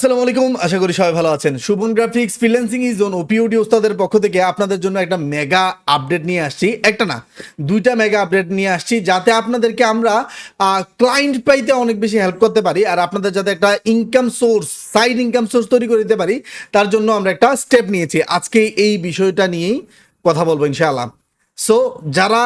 আসসালামু আলাইকুম, আশা করি সবাই ভালো আছেন। Shuvon graphics freelancing is zone ওপিওডি ওস্তাদের পক্ষ থেকে আপনাদের জন্য একটা মেগা আপডেট নিয়ে আসছি। একটা না, দুইটা মেগা আপডেট নিয়ে আসছি, যাতে আপনাদেরকে আমরা ক্লায়েন্ট পাইতে অনেক বেশি হেল্প করতে পারি আর আপনাদের যাতে একটা income source side income source তৈরি করে দিতে পারি, তার জন্য আমরা একটা স্টেপ নিয়েছি। আজকে এই বিষয়টা নিয়েই কথা বলব ইনশাআল্লাহ। সো যারা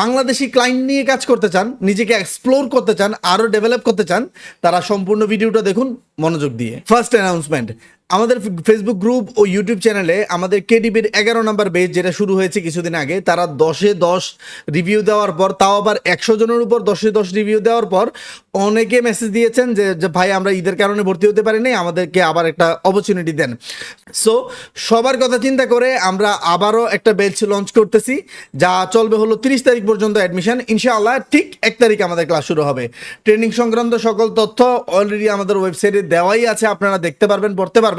বাংলাদেশি ক্লাইন্ট নিয়ে কাজ করতে চান, নিজেকে এক্সপ্লোর করতে চান আরও ডেভেলপ করতে চান, তারা সম্পূর্ণ ভিডিওটা দেখুন, মনোযোগ দিয়ে। ফার্স্ট অ্যানাউন্সমেন্ট আমাদের ফেসবুক গ্রুপ ও ইউটিউব চ্যানেলে আমাদের কেডিবির এগারো নম্বর বেজ যেটা শুরু হয়েছে কিছুদিন আগে, তারা দশে দশ রিভিউ দেওয়ার পর, তাও আবার একশো জনের উপর দশে দশ রিভিউ দেওয়ার পর, অনেকে মেসেজ দিয়েছেন যে ভাই, আমরা ঈদের কারণে ভর্তি হতে পারিনি, আমাদেরকে আবার একটা অপরচুনিটি দেন। সো সবার কথা চিন্তা করে আমরা আবারও একটা বেচ লঞ্চ করতেছি, যা চলবে হলো তিরিশ তারিখ পর্যন্ত অ্যাডমিশন ইনশাআল্লাহ ঠিক এক তারিখ আমাদের ক্লাস শুরু হবে। ট্রেনিং সংক্রান্ত সকল তথ্য অলরেডি আমাদের ওয়েবসাইটে দেওয়াই আছে, আপনারা দেখতে পারবেন, পড়তে পারবেন।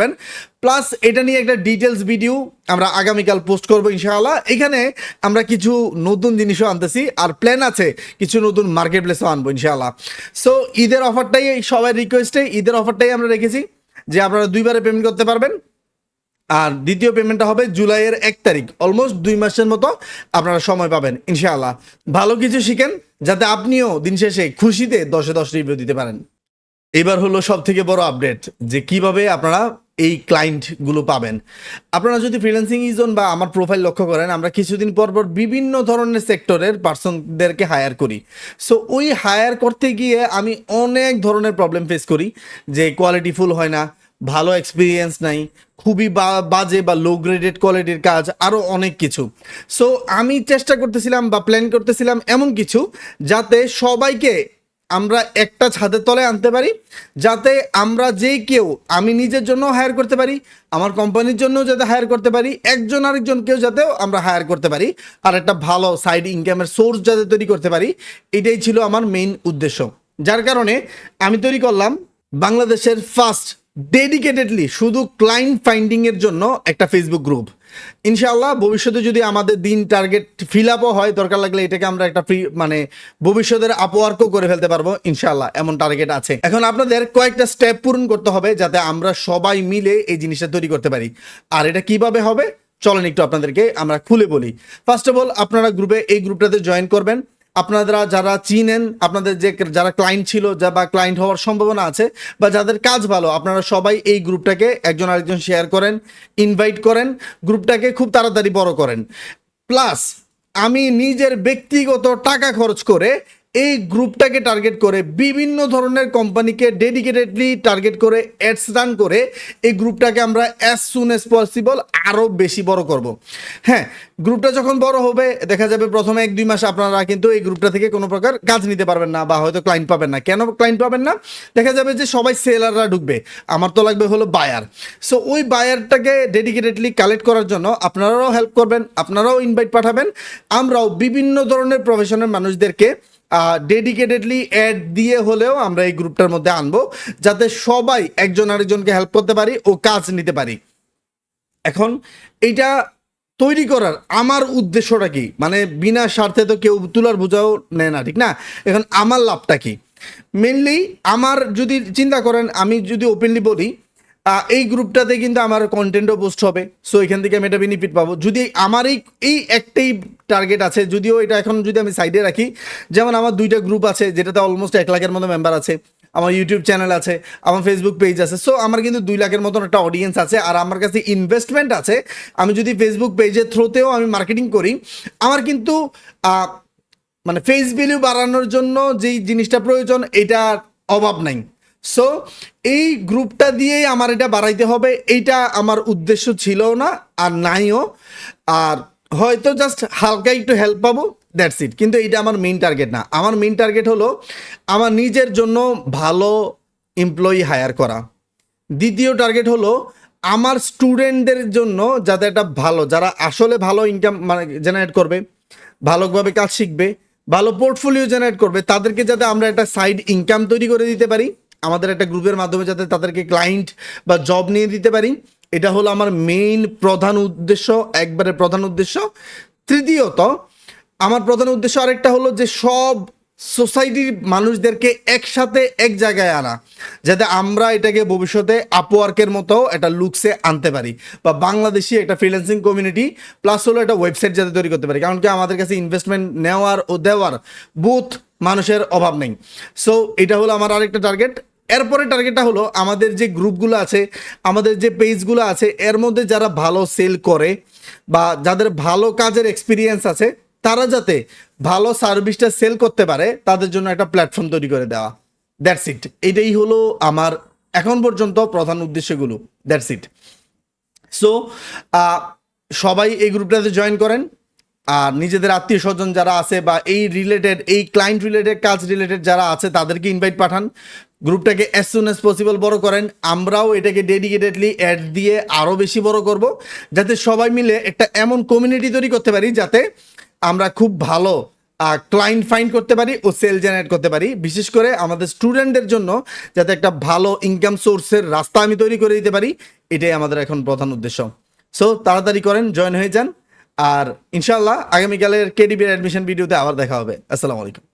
প্লাস এটা নিয়ে একটা ডিটেলস ভিডিও আমরা আগামীকাল পোস্ট করব ইনশাআল্লাহ। এখানে আমরা কিছু নতুন জিনিসও আনতেছি আর প্ল্যান আছে, কিছু নতুন মার্কেট প্লেসও আনব ইনশাআল্লাহ। সো ঈদের অফারটাই সবাই রিকোয়েস্টে ঈদের অফারটাই আমরা রেখেছি যে আপনারা দুইবারে পেমেন্ট করতে পারবেন। আর দ্বিতীয় পেমেন্টটা হবে জুলাইয়ের এক তারিখ অলমোস্ট দুই মাসের মতো আপনারা সময় পাবেন ইনশাআল্লাহ। ভালো কিছু শিখেন যাতে আপনিও দিন শেষে খুশিতে দশে দশ রিভিউ দিতে পারেন। এবার হলো সব থেকে বড় আপডেট যে কীভাবে আপনারা এই ক্লায়েন্টগুলো পাবেন। আপনারা যদি ফ্রিল্যান্সিং ইজন বা আমার প্রোফাইল লক্ষ্য করেন, আমরা কিছুদিন পর পর বিভিন্ন ধরনের সেক্টরের পার্সনদেরকে হায়ার করি। সো ওই হায়ার করতে গিয়ে আমি অনেক ধরনের প্রবলেম ফেস করি যে কোয়ালিটি ফুল হয় না, ভালো এক্সপিরিয়েন্স নাই, খুবই বাজে বা লো গ্রেডেড কোয়ালিটির কাজ আরও অনেক কিছু। সো আমি চেষ্টা করতেছিলাম বা প্ল্যান করতেছিলাম এমন কিছু যাতে সবাইকে আমরা একটা ছাদের তলায় আনতে পারি, যাতে আমরা যে কেউ, আমি নিজের জন্য হায়ার করতে পারি, আমার কোম্পানির জন্য যাতে হায়ার করতে পারি, একজন আরেকজন কেউ যাতেও আমরা হায়ার করতে পারি, আর একটা ভালো সাইড ইনকামের সোর্স যাতে তৈরি করতে পারি, এটাই ছিল আমার মেইন উদ্দেশ্য। যার কারণে আমি তৈরি করলাম বাংলাদেশের ফার্স্ট ডেডিকেটেডলি শুধু ক্লায়েন্ট ফাইন্ডিংয়ের জন্য একটা ফেসবুক গ্রুপ ইনশাআল্লাহ, ভবিষ্যতে যদি আমাদের দিন টার্গেট ফিল আপও হয়, দরকার লাগলে এটাকে আমরা একটা ফ্রি মানে ভবিষ্যতের আপওয়ার্কও করে ফেলতে পারব, ইনশাআল্লাহ, এমন টার্গেট আছে। এখন আপনাদের কয়েকটা স্টেপ পূরণ করতে হবে, যাতে আমরা সবাই মিলে এই জিনিসটা তৈরি করতে পারি। আর এটা কীভাবে হবে? চলেন একটু আপনাদেরকে আমরা খুলে বলি। ফার্স্ট অফ অল আপনারা গ্রুপে এই গ্রুপটাতে জয়েন করবেন। আপনারা যারা চিনেন, আপনাদের যে যারা ক্লায়েন্ট ছিল যা বা ক্লায়েন্ট হওয়ার সম্ভাবনা আছে বা যাদের কাজ ভালো, আপনারা সবাই এই গ্রুপটাকে একজন আরেকজন শেয়ার করেন ইনভাইট করেন, গ্রুপটাকে খুব তাড়াতাড়ি বড় করেন। প্লাস আমি নিজের ব্যক্তিগত টাকা খরচ করে এই গ্রুপটাকে টার্গেট করে বিভিন্ন ধরনের কোম্পানিকে ডেডিকেটেডলি টার্গেট করে অ্যাডস রান করে এই গ্রুপটাকে আমরা অ্যাজ সুন অ্যাজ পসিবল আরও বেশি বড় করব। হ্যাঁ গ্রুপটা যখন বড় হবে, দেখা যাবে প্রথমে এক দুই মাস আপনারা কিন্তু এই গ্রুপটা থেকে কোনো প্রকার কাজ নিতে পারবেন না বা হয়তো ক্লায়েন্ট পাবেন না। কেন ক্লায়েন্ট পাবেন না? দেখা যাবে যে সবাই সেলাররা ঢুকবে। আমার তো লাগবে হলো বায়ার সো ওই বায়ারটাকে ডেডিকেটেডলি কালেক্ট করার জন্য আপনারাও হেল্প করবেন, আপনারাও ইনভাইট পাঠাবেন। আমরাও বিভিন্ন ধরনের প্রফেশনাল মানুষদেরকে ডেডিকেটেডলি অ্যাড দিয়ে হলেও আমরা এই গ্রুপটার মধ্যে আনব, যাতে সবাই একজন আরেকজনকে হেল্প করতে পারি ও কাজ নিতে পারি। এখন এইটা তৈরি করার আমার উদ্দেশ্যটা কি? মানে বিনা স্বার্থে তো কেউ তুলার বোঝাও নেয় না, ঠিক না? এখন আমার লাভটা কি? মেনলি আমার যদি চিন্তা করেন, আমি যদি ওপেনলি বলি এই গ্রুপটাতে কিন্তু আমার কন্টেন্টও পোস্ট হবে। সো এখান থেকে আমি এটা বেনিফিট পাবো। যদি আমার এই এই একটাই টার্গেট আছে, যদিও এটা এখন যদি আমি সাইডে রাখি, যেমন আমার দুইটা গ্রুপ আছে, যেটাতে অলমোস্ট এক লাখের মতো মেম্বার আছে, আমার ইউটিউব চ্যানেল আছে, আমার ফেসবুক পেজ আছে। সো আমার কিন্তু দুই লাখের মতন একটা অডিয়েন্স আছে, আর আমার কাছে ইনভেস্টমেন্ট আছে। আমি যদি ফেসবুক পেজের থ্রুতেও আমি মার্কেটিং করি, আমার কিন্তু মানে ফেস ভ্যালু বাড়ানোর জন্য যেই জিনিসটা প্রয়োজন, এটার অভাব নাই। সো এই গ্রুপটা দিয়েই আমার এটা বাড়াইতে হবে। এইটা আমার উদ্দেশ্য ছিল না, আর নাইও। আর হয়তো জাস্ট হালকা একটু হেল্প পাবো দ্যাটস ইট কিন্তু এটা আমার মেইন টার্গেট না। আমার মেইন টার্গেট হলো আমার নিজের জন্য ভালো এমপ্লয়ি হায়ার করা। দ্বিতীয় টার্গেট হলো আমার স্টুডেন্টদের জন্য যাতে একটা ভালো, যারা আসলে ভালো ইনকাম মানে জেনারেট করবে, ভালোভাবে কাজ শিখবে, ভালো পোর্টফোলিও জেনারেট করবে, তাদেরকে যাতে আমরা একটা সাইড ইনকাম তৈরি করে দিতে পারি। আমাদের একটা গ্রুপের মাধ্যমে যাতে তাদেরকে ক্লায়েন্ট বা জব নিয়ে দিতে পারি। এটা হলো আমার মেইন প্রধান উদ্দেশ্য, একবারে প্রধান উদ্দেশ্য। তৃতীয়ত, আমার প্রধান উদ্দেশ্য আরেকটা হলো যে সব সোসাইটির মানুষদেরকে একসাথে এক জায়গায় আনা, যাতে আমরা এটাকে ভবিষ্যতে আপওয়ার্কের মতো একটা লুকসে আনতে পারি বা বাংলাদেশি একটা ফ্রিল্যান্সিং কমিউনিটি প্লাস হলো একটা ওয়েবসাইট যাতে তৈরি করতে পারি। কারণ কি আমাদের কাছে ইনভেস্টমেন্ট নেওয়ার ও দেওয়ার বুথ মানুষের অভাব নেই। সো এটা হলো আমার আরেকটা টার্গেট এরপরে টার্গেটটা হলো আমাদের যে গ্রুপগুলো আছে, আমাদের যে পেজগুলো আছে, এর মধ্যে যারা ভালো সেল করে বা যাদের ভালো কাজের এক্সপিরিয়েন্স আছে, তারা যাতে ভালো সার্ভিসটা সেল করতে পারে, তাদের জন্য একটা প্ল্যাটফর্ম তৈরি করে দেওয়া। দ্যাটস ইট এটাই হলো আমার এখন পর্যন্ত প্রধান উদ্দেশ্যগুলো। দ্যাটস ইট সো সবাই এই গ্রুপটাতে জয়েন করেন। আর নিজেদের আত্মীয় স্বজন যারা আছে বা এই রিলেটেড এই ক্লায়েন্ট রিলেটেড কাজ রিলেটেড যারা আছে, তাদেরকে ইনভাইট পাঠান। গ্রুপটাকে অ্যাজ সুন অ্যাজ পসিবল বড় করেন। আমরাও এটাকে ডেডিকেটেডলি অ্যাড দিয়ে আরও বেশি বড় করব, যাতে সবাই মিলে একটা এমন কমিউনিটি তৈরি করতে পারি, যাতে আমরা খুব ভালো ক্লায়েন্ট ফাইন্ড করতে পারি ও সেল জেনারেট করতে পারি। বিশেষ করে আমাদের স্টুডেন্টদের জন্য যাতে একটা ভালো ইনকাম সোর্সের রাস্তা আমি তৈরি করে দিতে পারি, এটাই আমাদের এখন প্রধান উদ্দেশ্য। সো তাড়াতাড়ি করেন জয়েন হয়ে যান। আর ইনশাল্লাহ আগামীকালের কেডিবির অ্যাডমিশন ভিডিওতে আবার দেখা হবে। আসসালামু আলাইকুম।